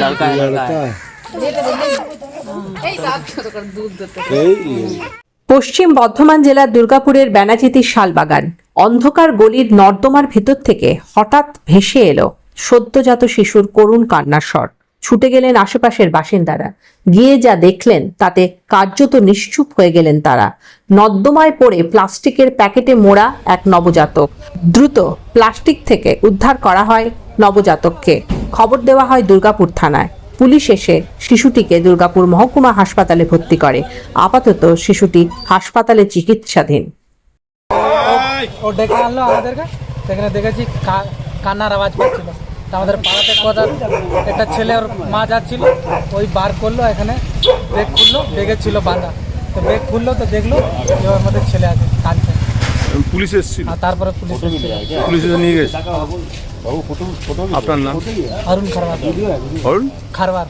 लड़का है लड़का लड़का है है यही পশ্চিম বর্ধমান জেলার দুর্গাপুরের বেনাচিতির শালবাগান অন্ধকার গলির নর্দমার ভেতর থেকে হঠাৎ ভেসে এলো সদ্যজাত শিশুর করুণ কান্নার স্বর ছুটে গেলেন আশেপাশের বাসিন্দারা গিয়ে যা দেখলেন তাতে কার্যত নিশ্চুপ হয়ে গেলেন তারা নর্দমায় পড়ে প্লাস্টিকের প্যাকেটে মোড়া এক নবজাতক দ্রুত প্লাস্টিক থেকে উদ্ধার করা হয় নবজাতককে খবর দেওয়া হয় দুর্গাপুর থানায়। পুলিশ এসে শিশুটিকে দুর্গাপুর মহকুমা হাসপাতালে ভর্তি করে। আপাতত শিশুটি হাসপাতালে চিকিৎসাধীন। ও ডেকে আনলো আমাদেরকে। সেখানে দেখেছি কান্নার আওয়াজ পাচ্ছিল। তা আমাদের পাড়াতে কথা একটা ছেলে ওর মা যাচ্ছিল ওই বার করল এখানে ব্রেক খুললো ব্রেকে ছিল বাঁধা। তো ব্রেক খুললো তো দেখল যে ওর মধ্যে ছেলে আছে কাঁদছে। পুলিশ এসেছিল? তারপরে পুলিশ এসেছিল। পুলিশ নিয়ে গেছে? আপনার নাম? অরুণ খারবার। অরুণ? খারবার।